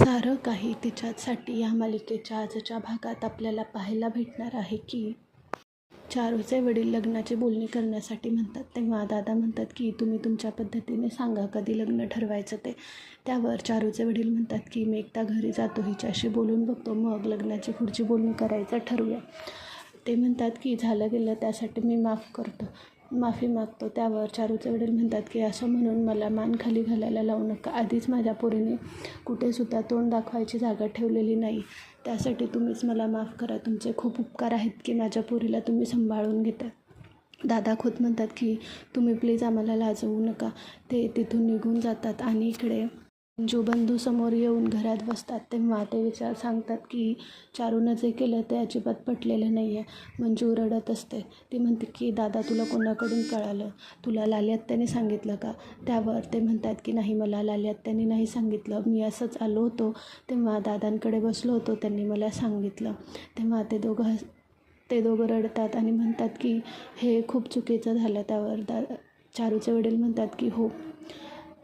सारं काही तिच्यासाठी या मालिकेच्या आजच्या भागात आपल्याला पाहायला भेटणार आहे की चारूचे वडील लग्नाची बोलणी करण्यासाठी म्हणतात तेव्हा दादा म्हणतात की तुम्ही तुमच्या पद्धतीने सांगा कधी लग्न ठरवायचं ते. त्यावर चारूचे वडील म्हणतात की मी एकदा घरी जातो हिच्याशी बोलून बघतो मग लग्नाची पुढची बोलणी करायचं ठरवूया. ते म्हणतात की झालं गेलं त्यासाठी मी माफ करतो. माफी मागतो. त्यावर चारूचे वडील म्हणतात की असं म्हणून मला मान खाली घालायला लावू नका. आधीच माझ्या पोरीने कुठेसुद्धा तोंड दाखवायची जागा ठेवलेली नाही. त्यासाठी तुम्हीच मला माफ करा. तुमचे खूप उपकार आहेत की माझ्या पोरीला तुम्ही सांभाळून घेता. दादा खोत म्हणतात की तुम्ही प्लीज आम्हाला लाजवू नका. ते तिथून निघून जातात आणि इकडे जो बंधू समोर येऊन घरात बसतात तेव्हा ते विचार सांगतात की चारूनं जे केलं ते अजिबात पटलेलं नाही आहे मंजू रडत असते. ती म्हणते की दादा तुला कोणाकडून कळालं? तुला लाल्यात्याने सांगितलं का? त्यावर ते म्हणतात की नाही मला लाल्यात्याने नाही सांगितलं. मी असंच आलो होतो. तेव्हा दादांकडे बसलो होतो. त्यांनी मला सांगितलं. तेव्हा ते दोघं ते दोघं रडतात आणि म्हणतात की हे खूप चुकीचं झालं. त्यावर दा चारूचे वडील म्हणतात की हो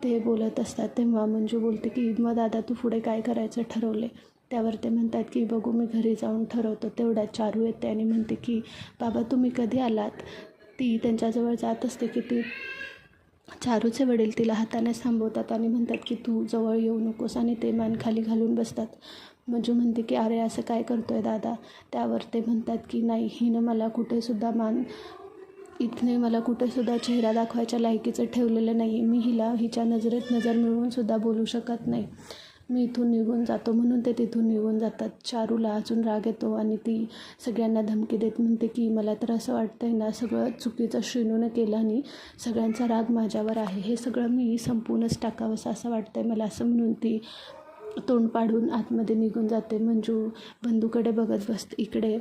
ते बोलत असतात तेव्हा मंजू बोलते की मग दादा तू पुढे काय करायचं ठरवले त्यावर ते म्हणतात की बघू मी घरी जाऊन ठरवतो. तेवढ्यात चारू येते आणि म्हणते की बाबा तुम्ही कधी आलात? ती त्यांच्याजवळ जात असते की ती चारूचे वडील तिला हाताने थांबवतात आणि म्हणतात की तू जवळ येऊ नकोस. आणि ते मान खाली घालून बसतात. मंजू म्हणते की अरे असं काय करतो आहे दादा? त्यावर ते म्हणतात की नाही हिनं मला कुठेसुद्धा मान इथने मला कुठेसुद्धा चेहरा दाखवायच्या लायकीचं ठेवलेलं नाही मी हिला हिच्या नजरेत नजर मिळवूनसुद्धा बोलू शकत नाही. मी इथून निघून जातो म्हणून ते तिथून निघून जातात. चारूला अजून राग येतो आणि ती सगळ्यांना धमकी देत म्हणते की मला तर असं वाटतं आहे ना सगळं चुकीचं श्रीनूनं केलं आणि सगळ्यांचा राग माझ्यावर आहे. हे सगळं मी संपूनच टाकावंसं असं वाटतं आहे मला असं म्हणून ती तोंड पाडून आतमध्ये निघून जाते. मंजू बंधूकडे बघत बसते इकडे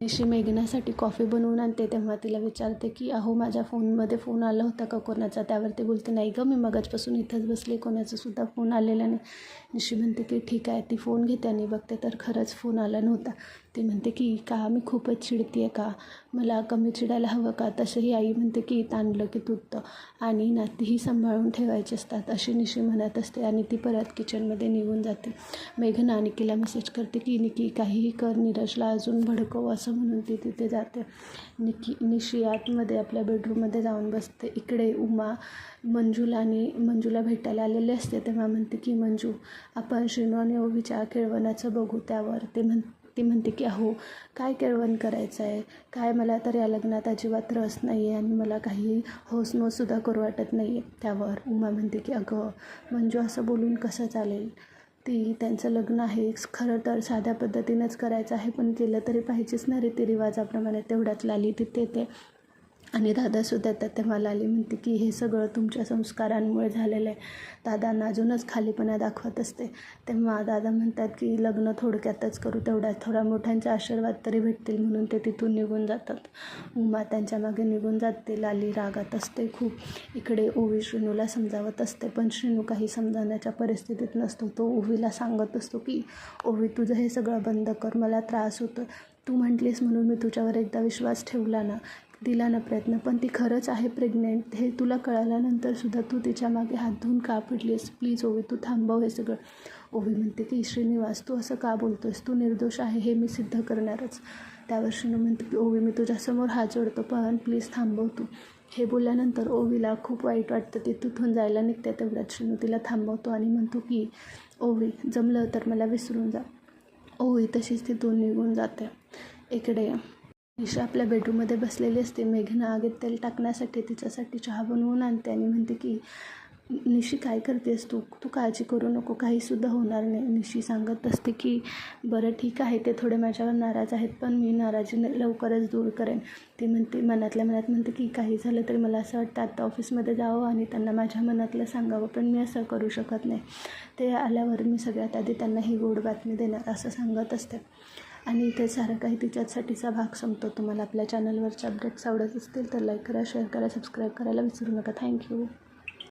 निशी मेघनासाठी कॉफी बनवून आणते. तेव्हा तिला विचारते की अहो माझ्या फोनमध्ये फोन आला होता का कोणाचा? त्यावरती बोलते नाही गं मी मगाचपासून इथंच बसले कोणाचासुद्धा फोन आलेला नाही. निशी म्हणते की ठीक आहे ती फोन घेते आणि बघते. तर खरंच फोन आला नव्हता. ती म्हणते की का मी खूपच चिडते आहे का? मला कमी चिडायला हवं का? तसंही आई म्हणते की ताणलं की तुटतं आणि नातीही सांभाळून ठेवायची असतात अशी निशी म्हणत असते आणि ती परत किचनमध्ये निघून जाते. मेघना निकीला मेसेज करते की निकी काहीही कर नीरजला अजून भडकव असं म्हणून ती तिथे जाते. निकी निशी आतमध्ये आपल्या बेडरूममध्ये जाऊन बसते. इकडे उमा मंजूला आणि मंजूला भेटायला आलेले असते. तेव्हा म्हणते की मंजू आपण श्रीनू आणि ओवीच्या केळवणाचं बघू त्यावर. ते म्हण ती म्हणते की अहो काय केळवण करायचं आहे काय मला तर या लग्नात अजिबात रस नाही आहे आणि मला काही हौसमौससुद्धा करू वाटत नाही आहे त्यावर उमा म्हणते की अगं मंजू असं बोलून कसं चालेल? ती त्यांचं लग्न आहे. खरं तर साध्या पद्धतीनंच करायचं आहे पण केलं तरी पाहिजेच ना रीतिरिवाजाप्रमाणे तेवढ्यात लाली तिथे येते आणि दादासुद्धा येतात तेव्हा लाली म्हणते की हे सगळं तुमच्या संस्कारांमुळे झालेलं आहे. दादांना अजूनच खालीपणा दाखवत असते. तेव्हा दादा म्हणतात की लग्न थोडक्यातच करू तेवढ्यात थोड्या मोठ्यांचे आशीर्वाद तरी भेटतील म्हणून ते तिथून निघून जातात. उमा त्यांच्या मागे निघून जाते लाली रागात असते खूप. इकडे ओवी श्रीनूला समजावत असते पण श्रीनू काही समजावण्याच्या परिस्थितीत नसतो. तो ओवीला सांगत असतो की ओवी तुझं हे सगळं बंद कर मला त्रास होतो तू म्हटलीस म्हणून मी तुझ्यावर एकदा विश्वास ठेवला ना दिला ना प्रयत्न पण ती खरंच आहे प्रेग्नेंट हे तुला कळाल्यानंतरसुद्धा तू तिच्यामागे हात धुवून का पडलीस प्लीज ओवी तू थांबव हे सगळं. ओवी म्हणते की श्रीनिवास तू असं का बोलतोस तू निर्दोष आहे हे मी सिद्ध करणारच. त्यावर श्रीनू म्हणते की ओवी मी तुझ्यासमोर हात जोडतो पण प्लीज थांबव तू. हे बोलल्यानंतर ओवीला खूप वाईट वाटतं. ती तिथून जायला निघते तेवढ्यात श्रीनू तिला थांबवतो आणि म्हणतो की ओवी जमलं तर मला विसरून जा. ओवी तशीच तिथून निघून जाते. इकडे निशा आपल्या बेडरूममध्ये बसलेली असते. मेघना आगीत तेल टाकण्यासाठी तिच्यासाठी चहा बनवून आणते आणि म्हणते की निशी काय करतेस तू? तू काळजी करू नको. काहीसुद्धा होणार नाही. निशी सांगत असते की बरं ठीक आहे. ते थोडे माझ्यावर नाराज आहेत पण मी नाराजी लवकरच दूर करेन. ती म्हणते मनातल्या मनात म्हणते की काही झालं तरी मला असं वाटतं आत्ता ऑफिसमध्ये जावं आणि त्यांना माझ्या मनातलं सांगावं पण मी असं करू शकत नाही. ते आल्यावर मी सगळ्यात आधी त्यांना ही गोड बातमी देणार असं सांगत असते. आणि इथे सारं काही तिच्यासाठीचा भाग संपतो. तुम्हाला आपल्या चॅनलवरचे अपडेट्स आवडत असतील तर लाईक करा शेअर करा सबस्क्राईब करायला विसरू नका. थँक्यू